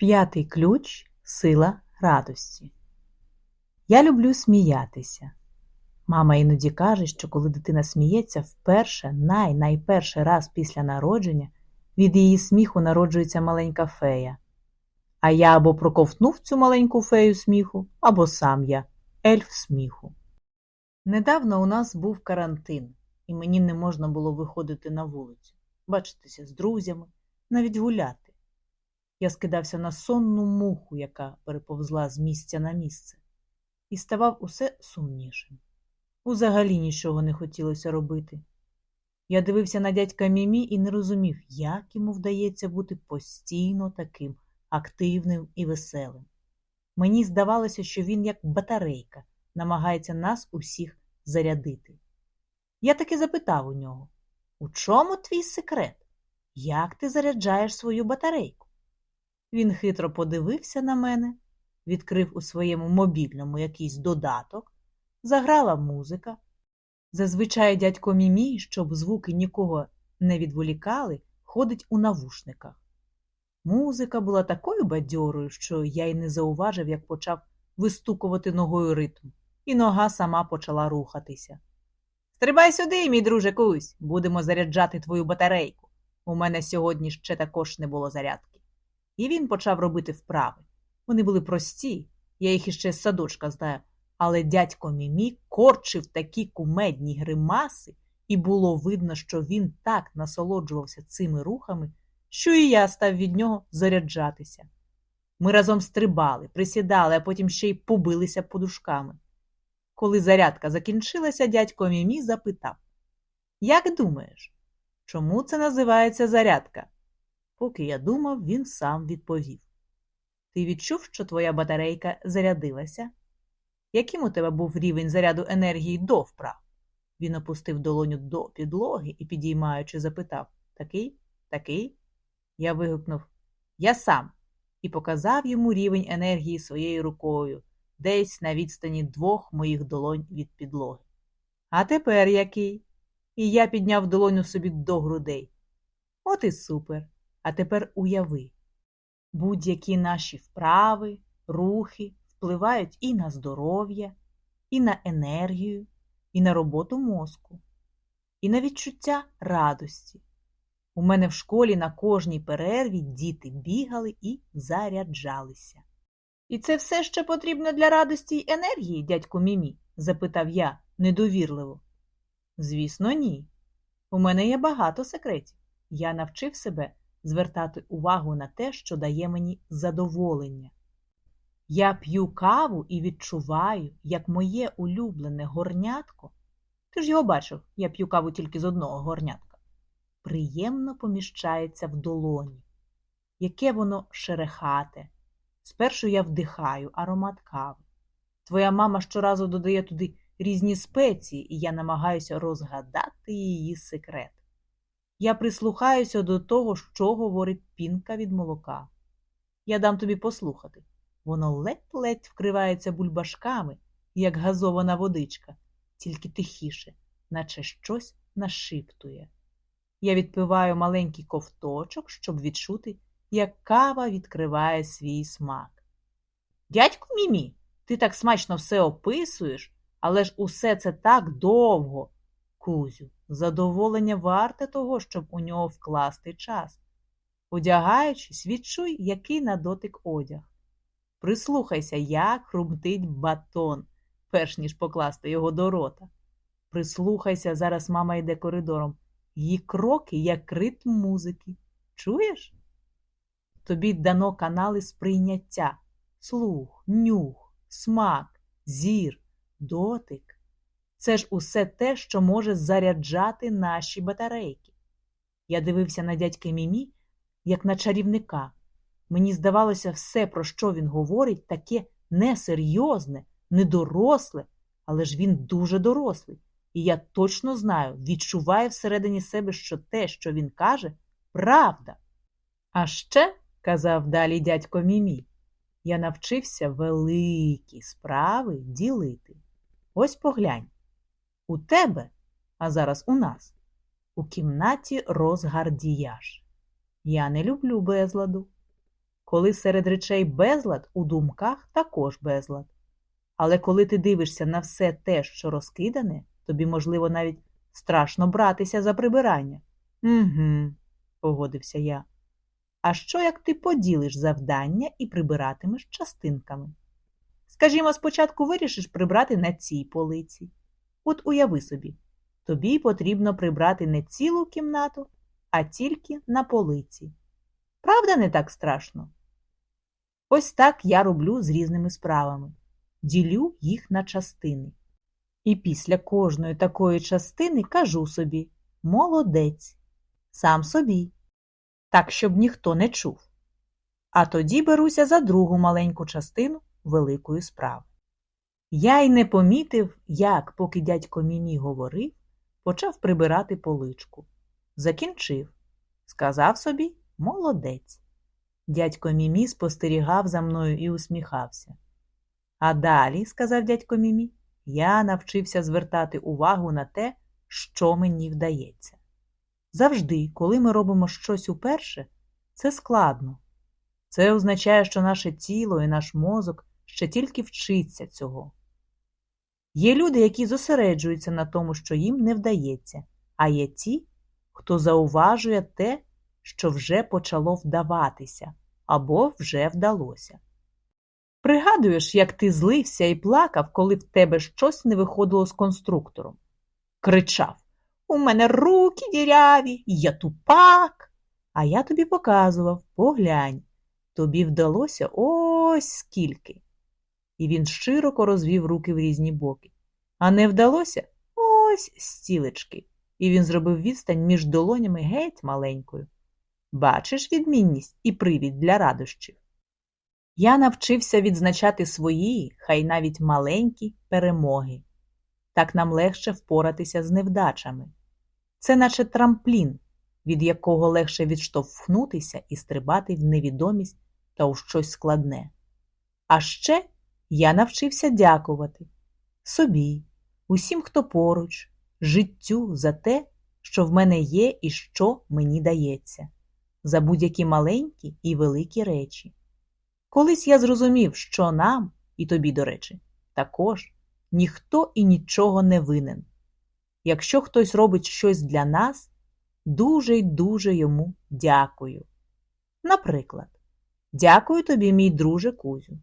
П'ятий ключ сила радості. Я люблю сміятися. Мама іноді каже, що коли дитина сміється вперше, най-найперший раз після народження, від її сміху народжується маленька фея. А я або проковтнув цю маленьку фею сміху, або сам я ельф сміху. Недавно у нас був карантин, і мені не можна було виходити на вулицю, бачитися з друзями, навіть гуляти. Я скидався на сонну муху, яка переповзла з місця на місце, і ставав усе сумнішим. Узагалі нічого не хотілося робити. Я дивився на дядька Мімі і не розумів, як йому вдається бути постійно таким активним і веселим. Мені здавалося, що він, як батарейка, намагається нас усіх зарядити. Я таки запитав у нього у чому твій секрет? Як ти заряджаєш свою батарейку? Він хитро подивився на мене, відкрив у своєму мобільному якийсь додаток, заграла музика. Зазвичай дядько Мімій, щоб звуки нікого не відволікали, ходить у навушниках. Музика була такою бадьорою, що я й не зауважив, як почав вистукувати ногою ритм, і нога сама почала рухатися. Стрибай сюди, мій друже Кусь, будемо заряджати твою батарейку. У мене сьогодні ще також не було зарядки. І він почав робити вправи. Вони були прості, я їх іще з садочка знаю, але дядько Мімі корчив такі кумедні гримаси, і було видно, що він так насолоджувався цими рухами, що і я став від нього заряджатися. Ми разом стрибали, присідали, а потім ще й побилися подушками. Коли зарядка закінчилася, дядько Мімі запитав Як думаєш, чому це називається зарядка? Поки я думав, він сам відповів Ти відчув, що твоя батарейка зарядилася? Яким у тебе був рівень заряду енергії до вправ? Він опустив долоню до підлоги і, підіймаючи, запитав Такий? Такий? Я вигукнув Я сам і показав йому рівень енергії своєю рукою, десь на відстані двох моїх долонь від підлоги. А тепер який? І я підняв долоню собі до грудей. От і супер. А тепер уяви. Будь-які наші вправи, рухи впливають і на здоров'я, і на енергію, і на роботу мозку, і на відчуття радості. У мене в школі на кожній перерві діти бігали і заряджалися. І це все ще потрібно для радості й енергії, дядьку Мімі? запитав я недовірливо. Звісно, ні. У мене є багато секретів. Я навчив себе звертати увагу на те, що дає мені задоволення. Я п'ю каву і відчуваю, як моє улюблене горнятко. Ти ж його бачив, я п'ю каву тільки з одного горнятка. Приємно поміщається в долоні. Яке воно шерехате. Спершу я вдихаю аромат кави. Твоя мама щоразу додає туди різні спеції, і я намагаюся розгадати її секрет. Я прислухаюся до того, що говорить пінка від молока. Я дам тобі послухати. Воно ледь-ледь вкривається бульбашками, як газована водичка, тільки тихіше, наче щось нашиптує. Я відпиваю маленький ковточок, щоб відчути, як кава відкриває свій смак. Дядьку Мімі, ти так смачно все описуєш, але ж усе це так довго. Кузю, задоволення варте того, щоб у нього вкласти час. Одягаючись, відчуй, який на дотик одяг. Прислухайся, як хрумтить батон, перш ніж покласти його до рота. Прислухайся, зараз мама йде коридором. Її кроки, як ритм музики. Чуєш? Тобі дано канали сприйняття, слух, нюх, смак, зір, дотик. Це ж усе те, що може заряджати наші батарейки. Я дивився на дядька Мімі, як на чарівника. Мені здавалося, все, про що він говорить, таке несерйозне, недоросле, але ж він дуже дорослий. І я точно знаю, відчуваю всередині себе, що те, що він каже, правда. А ще, казав далі дядько Мімі, я навчився великі справи ділити. Ось поглянь. У тебе, а зараз у нас, у кімнаті розгардіяж. Я не люблю безладу. Коли серед речей безлад, у думках також безлад. Але коли ти дивишся на все те, що розкидане, тобі, можливо, навіть страшно братися за прибирання. Угу, погодився я. А що як ти поділиш завдання і прибиратимеш частинками? Скажімо, спочатку вирішиш прибрати на цій полиці. От уяви собі, тобі потрібно прибрати не цілу кімнату, а тільки на полиці. Правда, не так страшно? Ось так я роблю з різними справами, ділю їх на частини. І після кожної такої частини кажу собі молодець, сам собі, так, щоб ніхто не чув. А тоді беруся за другу маленьку частину великої справи. Я й не помітив, як, поки дядько Мімі говорив, почав прибирати поличку. Закінчив, сказав собі молодець. Дядько Мімі спостерігав за мною і усміхався. А далі, сказав дядько Мімі, я навчився звертати увагу на те, що мені вдається. Завжди, коли ми робимо щось уперше, це складно. Це означає, що наше тіло і наш мозок ще тільки вчиться цього. Є люди, які зосереджуються на тому, що їм не вдається, а є ті, хто зауважує те, що вже почало вдаватися або вже вдалося. Пригадуєш, як ти злився і плакав, коли в тебе щось не виходило з конструктором. Кричав У мене руки діряві, я тупак. А я тобі показував поглянь, тобі вдалося ось скільки. І він широко розвів руки в різні боки. А не вдалося ось стілечки. І він зробив відстань між долонями геть маленькою. Бачиш відмінність і привід для радощів. Я навчився відзначати свої, хай навіть маленькі перемоги. Так нам легше впоратися з невдачами. Це наче трамплін, від якого легше відштовхнутися і стрибати в невідомість та у щось складне. А ще я навчився дякувати собі, усім, хто поруч, життю за те, що в мене є і що мені дається, за будь-які маленькі і великі речі. Колись я зрозумів, що нам, і тобі, до речі, також ніхто і нічого не винен. Якщо хтось робить щось для нас, дуже й дуже йому дякую. Наприклад, дякую тобі, мій друже Кузю.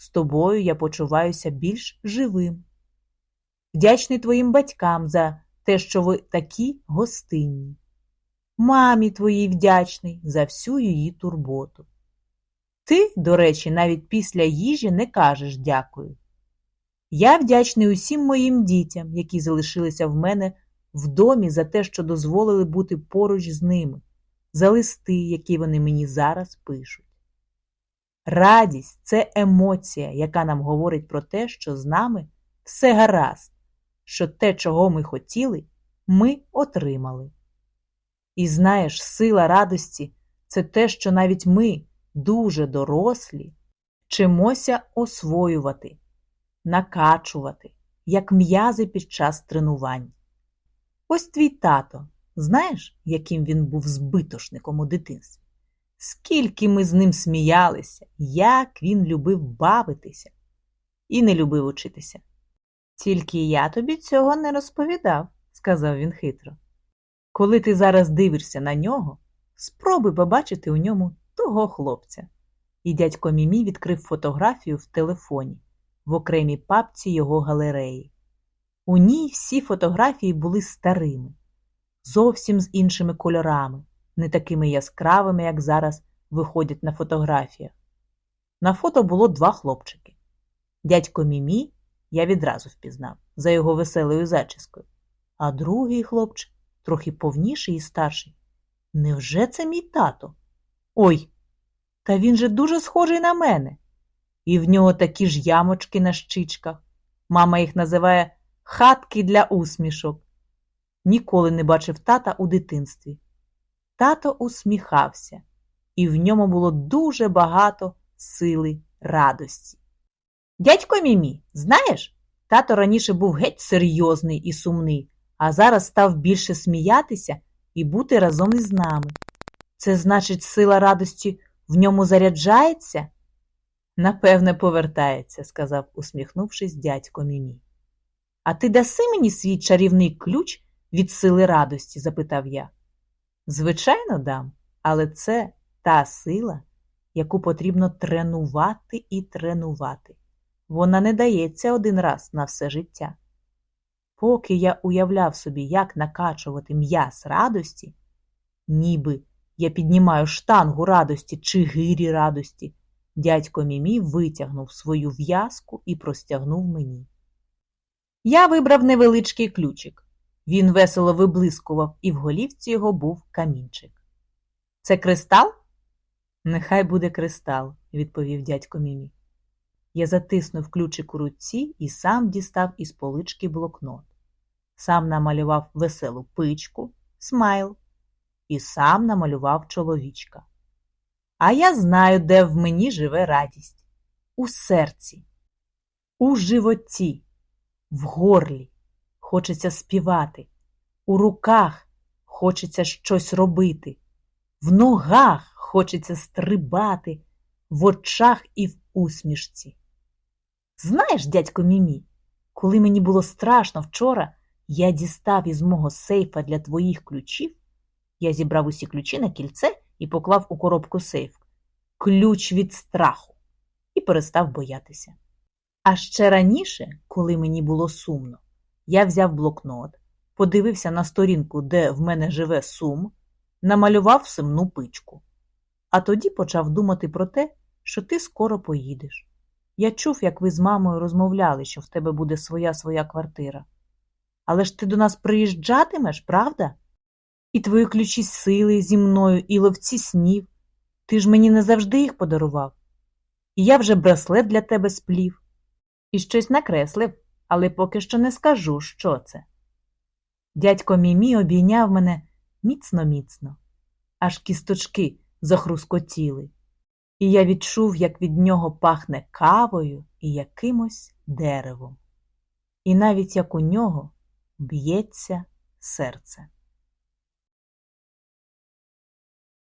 З тобою я почуваюся більш живим. Вдячний твоїм батькам за те, що ви такі гостинні. Мамі твоїй вдячний за всю її турботу. Ти, до речі, навіть після їжі не кажеш дякую. Я вдячний усім моїм дітям, які залишилися в мене в домі за те, що дозволили бути поруч з ними, за листи, які вони мені зараз пишуть. Радість це емоція, яка нам говорить про те, що з нами все гаразд, що те, чого ми хотіли, ми отримали. І знаєш, сила радості це те, що навіть ми, дуже дорослі, вчимося освоювати, накачувати, як м'язи під час тренувань. Ось твій тато, знаєш, яким він був збитошником у дитинстві? Скільки ми з ним сміялися, як він любив бавитися і не любив учитися. Тільки я тобі цього не розповідав, сказав він хитро. Коли ти зараз дивишся на нього, спробуй побачити у ньому того хлопця. І дядько Мімі відкрив фотографію в телефоні в окремій папці його галереї. У ній всі фотографії були старими, зовсім з іншими кольорами, не такими яскравими, як зараз виходять на фотографіях. На фото було два хлопчики. Дядько Мімі я відразу впізнав за його веселою зачіскою, а другий хлопчик, трохи повніший і старший. Невже це мій тато? Ой, та він же дуже схожий на мене. І в нього такі ж ямочки на щичках. Мама їх називає хатки для усмішок. Ніколи не бачив тата у дитинстві. Тато усміхався, і в ньому було дуже багато сили радості. Дядько Мімі, знаєш, тато раніше був геть серйозний і сумний, а зараз став більше сміятися і бути разом із нами. Це значить, сила радості В ньому заряджається? Напевне, повертається, сказав, усміхнувшись дядько Мімі. А ти даси мені свій чарівний ключ від сили радості? запитав я. Звичайно, дам, але це та сила, яку потрібно тренувати і тренувати. Вона не дається один раз на все життя. Поки я уявляв собі, як накачувати м'яз радості, ніби я піднімаю штангу радості чи гирі радості, дядько Мімі витягнув свою в'язку і простягнув мені. Я вибрав невеличкий ключик. Він весело виблискував, і в голівці його був камінчик. Це кристал? Нехай буде кристал, відповів дядько Мімі. Я затиснув ключик у руці і сам дістав із полички блокнот. Сам намалював веселу пичку, смайл, і сам намалював чоловічка. А я знаю, де в мені живе радість у серці, у животі, в горлі хочеться співати, у руках хочеться щось робити, в ногах хочеться стрибати, в очах і в усмішці. Знаєш, дядько Мімі, коли мені було страшно вчора, я дістав із мого сейфа для твоїх ключів, я зібрав усі ключі на кільце і поклав у коробку сейф. Ключ від страху. І перестав боятися. А ще раніше, коли мені було сумно, я взяв блокнот, подивився на сторінку, де в мене живе сум, намалював сумну пичку. А тоді почав думати про те, що ти скоро поїдеш. Я чув, як ви з мамою розмовляли, що в тебе буде своя своя квартира. Але ж ти до нас приїжджатимеш, правда? І твої ключі сили зі мною, і ловці снів. Ти ж мені не завжди їх подарував. І я вже браслет для тебе сплів. І щось накреслив, але поки що не скажу, що це. Дядько Мімі обійняв мене міцно-міцно, аж кісточки захрускотіли, і я відчув, як від нього пахне кавою і якимось деревом, і навіть як у нього б'ється серце.